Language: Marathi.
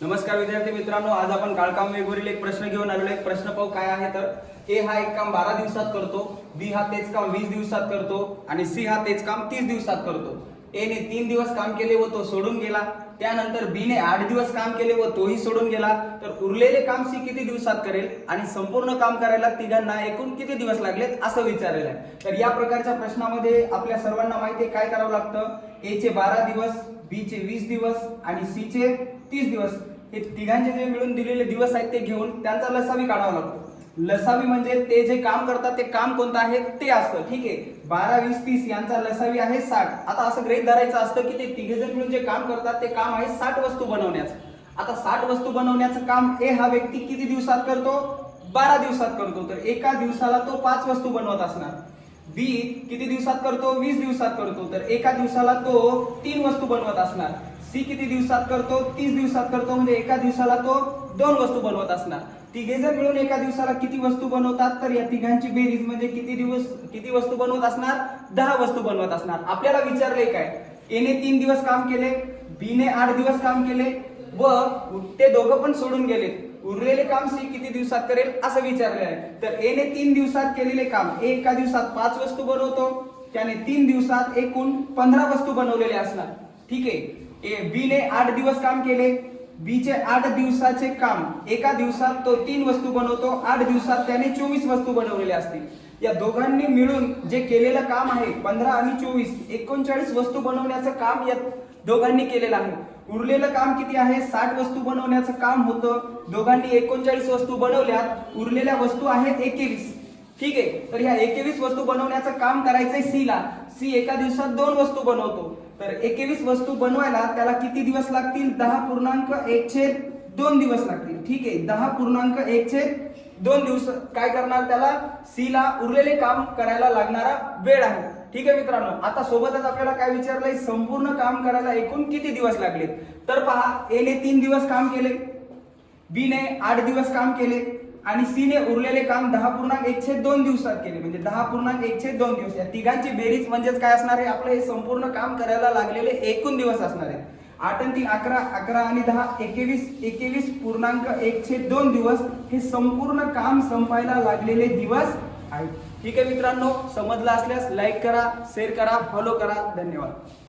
नमस्कार विद्यार्थी मित्रांनो आज आपण काळकाम वेगवरील एक प्रश्न घेऊन आलेलो एक प्रश्न पाहू काय आहे तर ए हा एक काम बारा दिवसात करतो बी हा तेच काम वीस दिवसात करतो आणि सी हा तेच काम तीस दिवसात करतो. ए ने तीन दिवस काम केले व तो सोडून गेला. त्यानंतर बी ने आठ दिवस काम केले व तोही सोडून गेला. तर उरलेले काम सी किती दिवसात करेल आणि संपूर्ण काम करायला तिघांना एकूण किती दिवस लागलेत असं विचारलेलं आहे. तर या प्रकारच्या प्रश्नामध्ये आपल्या सर्वांना माहिती आहे काय करावं लागतं? ए चे बारा दिवस बी चे वीस दिवस आणि सी चे तीस दिवस. हे तिघांचे जे मिळून दिलेले दिवस आहेत ते घेऊन त्यांचा लसावी काढावा लागतो. लसावी म्हणजे ते जे काम करतात ते काम कोणतं आहे? ते असतं. ठीक आहे. बारा वीस तीस यांचा लसावी आहे साठ. आता असं ग्रेट धरायचं असतं की ते तिघे जण मिळून जे काम करतात ते काम आहे साठ वस्तू बनवण्याचं. आता साठ वस्तू बनवण्याचं काम ए हा व्यक्ती किती दिवसात करतो? बारा दिवसात करतो. तर एका दिवसाला तो पाच वस्तू बनवत असणार. बी किती दिवसात करतो? वीस दिवसात करतो. तर एका दिवसाला तो तीन वस्तू बनवत असणार. सी किती दिवसात करतो? तीस दिवसात करतो म्हणजे एका दिवसाला तो दोन वस्तू बनवत असणार. तिघे जर मिळून एका दिवसाला किती वस्तू बनवतात तर या तिघांची बेरीज म्हणजे किती दिवस किती वस्तू बनवत असणार? दहा वस्तू बनवत असणार. आपल्याला विचारले काय? एने तीन दिवस काम केले बीने आठ दिवस काम केले व ते दोघं पण सोडून गेले उरलेले काम सी किती दिवसात करेल असं विचारले आहे. तर एने तीन दिवसात केलेले काम एका दिवसात पाच वस्तू बनवतो त्याने तीन दिवसात एकूण पंधरा वस्तू बनवलेले असणार. ठीक आहे. ए बी ने आठ दिवस काम केले. बीचे आठ दिवसाचे काम एका दिवसात तो तीन वस्तू बनवतो आठ दिवसात त्याने चोवीस वस्तू बनवलेल्या असतील. या दोघांनी मिळून जे केलेलं काम आहे पंधरा आणि चोवीस एकोणचाळीस वस्तू बनवण्याचं काम या दोघांनी केलेलं आहे. उरलेलं काम किती आहे? साठ वस्तू बनवण्याचं काम होतं. दोघांनी एकोणचाळीस वस्तू बनवल्यात. उरलेल्या वस्तू आहेत एकेवीस. ठीक आहे. तर ह्या एकेवीस वस्तू बनवण्याचं काम करायचंय सी ला. सी एका दिवसात दोन वस्तू बनवतो. तर एकवीस वस्तू बनवायला त्याला किती दिवस लागतील? दहा पूर्णांक एक छेद दोन दिवस लागतील. ठीक आहे दहा पूर्णांक एक छेद दोन दिवस. काय करणार त्याला? सी ला उरलेले काम करायला लागणारा वेळ आहे. ठीक आहे मित्रांनो आता सोबतच आपल्याला काय विचारलंय? संपूर्ण काम करायला एकूण किती दिवस लागले? तर पहा ए ने तीन दिवस काम केले. बी ने आठ दिवस काम केले. आणि सी ने उरलेले काम दहा पूर्णांक एकशे दोन दिवसात केले. म्हणजे दहा पूर्णांक एकशे दोन दिवस. या तिघांची बेरीज म्हणजेच काय असणार आहे? आपलं हे संपूर्ण काम करायला लागलेले एकूण दिवस असणार आहे. आठ आणि तीन अकरा अकरा आणि दहा एकवीस एकवीस पूर्णांक एकशे दोन दिवस हे संपूर्ण काम संपायला लागलेले दिवस आहेत. ठीक आहे मित्रांनो समजलं असल्यास लाईक करा शेअर करा फॉलो करा. धन्यवाद.